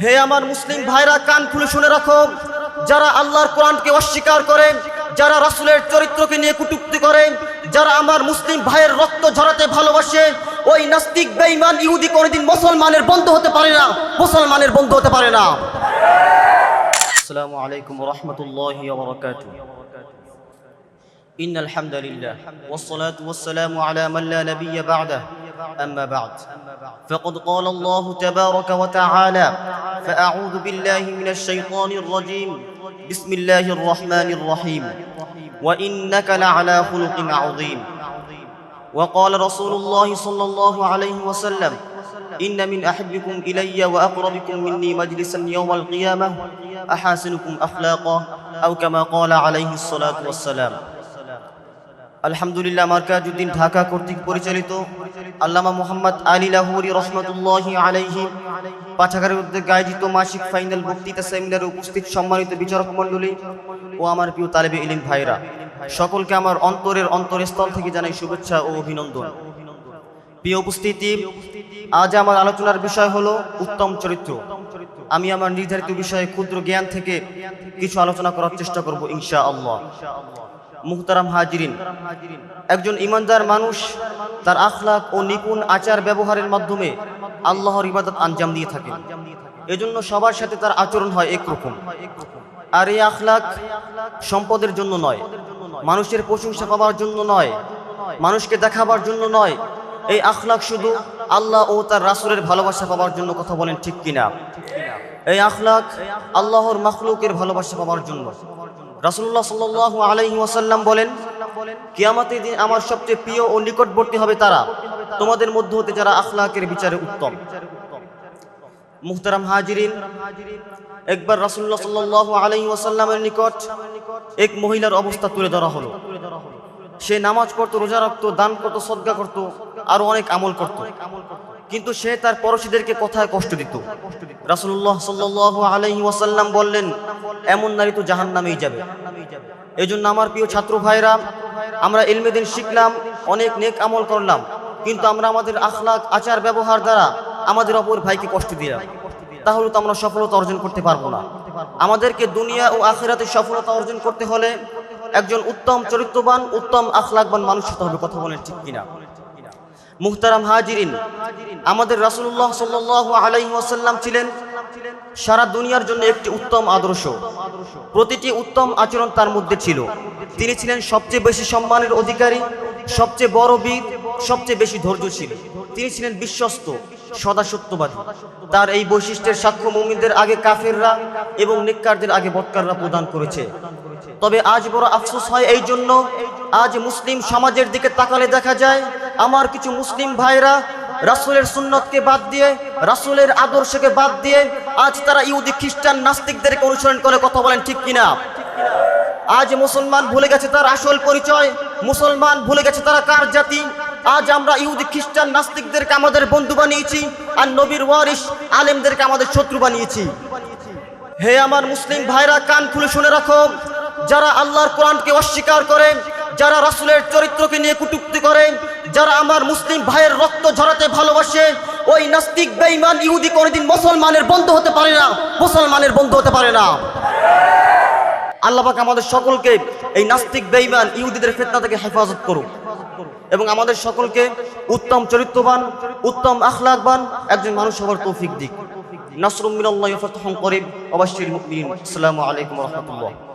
হে আমার মুসলিম ভাইরা কান খুলে শুনে রাখো যারা আল্লাহর কোরআনকে অস্বীকার করে যারা রাসূলের চরিত্রকে নিয়ে কটূক্তি করে যারা আমার মুসলিম ভাইয়ের রক্ত ঝরাতে ভালোবাসে ওই নাস্তিক বেঈমান ইহুদি কোনোদিন মুসলমানের বন্ধু হতে পারে না মুসলমানের বন্ধু হতে পারে না আসসালামু আলাইকুম ওয়া রাহমাতুল্লাহি ওয়া বারাকাতুহু إن الحمد لله والصلاة والسلام على من لا نبي بعده أما بعد فقد قال الله تبارك وتعالى فأعوذ بالله من الشيطان الرجيم. بسم الله الرحمن الرحيم. وإنك لعلى خلق عظيم. وقال رسول الله صلى الله عليه وسلم إن من أحبكم إلي وأقربكم مني مجلسا يوم القيامة أحاسنكم أخلاقا أو كما قال عليه الصلاة والسلام. আলহামদুলিল্লাহ মার্কাজুদ্দিন ঢাকা কর্তৃক পরিচালিত আল্লামা মোহাম্মদ আলী লাহুরি রহমতুল্লাহ আলাইহি পাঠাগারের উদ্যোগে আয়োজিত মাসিক ফাইনাল বক্তৃতা সেমিনারে উপস্থিত সম্মানিত বিচারক মণ্ডলী ও আমার প্রিয় তালেবে ইলিম ভাইরা সকলকে আমার অন্তরের অন্তরস্থল থেকে জানাই শুভেচ্ছা ও অভিনন্দন। প্রিয় উপস্থিতি, আজ আমার আলোচনার বিষয় হলো উত্তম চরিত্র। আমি আমার নির্ধারিত বিষয়ে ক্ষুদ্র জ্ঞান থেকে কিছু আলোচনা করার চেষ্টা করব ইনশা আল্লাহ মুহতারাম হাজিরিন। একজন ইমানদার মানুষ, তার আখলাক ও নিপুণ আচার ব্যবহারের মাধ্যমে আল্লাহর ইবাদত আঞ্জাম দিয়ে থাকেন। এজন্য সবার সাথে তার আচরণ হয় একরকম। আর এই আখলাক সম্পদের জন্য নয়, মানুষের প্রশংসা পাওয়ার জন্য নয়, মানুষকে দেখাবার জন্য নয়। এই আখলাক শুধু আল্লাহ ও তার রাসুলের ভালোবাসা পাওয়ার জন্য কথা বলেন ঠিক কিনা? এই আখলাক আল্লাহর মাখলুকের ভালোবাসা পাওয়ার জন্য। রাসুল্লাহ সাল্লাহ আলাইহি ওয়াসাল্লাম বলেন, কিয়ামতের দিন আমার সবচেয়ে প্রিয় ও নিকটবর্তী হবে তারা। তোমাদের মধ্য হতে যারা আখলাকের বিচারে উত্তম। মুহতারাম হাজিরিন, একবার রাসুল্লাহ সাল্লাহ আলাইহি ওয়াসাল্লামের নিকট এক মহিলার অবস্থা তুলে ধরা হলো। সে নামাজ পড়তো, রোজা রাখতো, দান করতো সদ্গা করতো, আরও অনেক আমল করত। কিন্তু সে তার পড়োশীদেরকে কথায় কষ্ট দিত? রাসুল্লাহ সাল্লাহ আলহি ওয়াসাল্লাম বললেন, এমন নারী তো জাহান নামেই যাবে। এই জন্য আমার প্রিয় ছাত্র ভাইরা, আমরা এলমেদিন শিখলাম, অনেক নেক আমল করলাম, কিন্তু আমরা আমাদের আখলাক, আচার, ব্যবহার দ্বারা আমাদের অপর ভাইকে কষ্ট দিলাম। তাহলে তো আমরা সফলতা অর্জন করতে পারব না। আমাদেরকে দুনিয়া ও আখেরাতে সফলতা অর্জন করতে হলে একজন উত্তম চরিত্রবান, উত্তম আখলাকবান মানুষ হতে হবে। কথা বলেন ঠিক কিনা? মুহতারাম হাজিরিন, আমাদের রাসুল্লাহ সাল্লাহ আলাইহি ওয়াসাল্লাম ছিলেন সারা দুনিয়ার জন্য একটি উত্তম আদর্শ। প্রতিটি উত্তম আচরণ তার মধ্যে ছিল। তিনি ছিলেন সবচেয়ে বেশি সম্মানের অধিকারী, সবচেয়ে বড় বীর, সবচেয়ে বেশি ধৈর্যশীল। তিনি ছিলেন বিশ্বস্ত, সদা সত্যবাদী। তার এই বৈশিষ্ট্যের সাক্ষ্য মুমিনদের আগে কাফেররা এবং নিক্কারদের আগে বৎকাররা প্রদান করেছে। তবে আজ বড় আফসোস হয় এই জন্য, আজ মুসলিম সমাজের দিকে তাকালে দেখা যায় আমার কিছু মুসলিম ভাইরা রাসুলের সুন্নতকে বাদ দিয়ে, রাসুলের আদর্শকে বাদ দিয়ে আজ তারা ইহুদি, খ্রিস্টান, নাস্তিকদেরকে অনুসরণ করে কথা বলেন ঠিক কিনা? আজ মুসলমান ভুলে গেছে তার আসল পরিচয়, মুসলমান ভুলে গেছে তারা কার জাতি? আজ আমরা ইহুদি, খ্রিস্টান, নাস্তিকদেরকে আমাদের বন্ধু বানিয়েছি আর নবীর ওয়ারিস আলেমদেরকে আমাদের শত্রু বানিয়েছি। হে আমার মুসলিম ভাইরা, কান খুলে শুনে রাখো, যারা আল্লাহর কোরআনকে অস্বীকার করে যারা রাসুলের চরিত্রকে নিয়ে কুটুক্তি করে, যারা আমার মুসলিম ভাইয়ের রক্ত ঝরাতে ভালোবাসে, ওই নাস্তিক, বেঈমান, ইহুদি কোনোদিন মুসলমানের বন্ধু হতে পারে না, মুসলমানের বন্ধু হতে পারে না। আল্লাহ পাক আমাদের সকলকে এই নাস্তিক, বেঈমান, ইহুদিদের ফিতনা থেকে হেফাজত করুক। এবং আমাদের সকলকে উত্তম চরিত্রবান, উত্তম আখলাকবান একজন মানুষ হবার তৌফিক দিক। নাসরুম মিনাল্লাহি ওয়া ফাতহুন করিব ওয়া মুমিনিন আসসালামু আলাইকুম ওয়া রাহমাতুল্লাহ।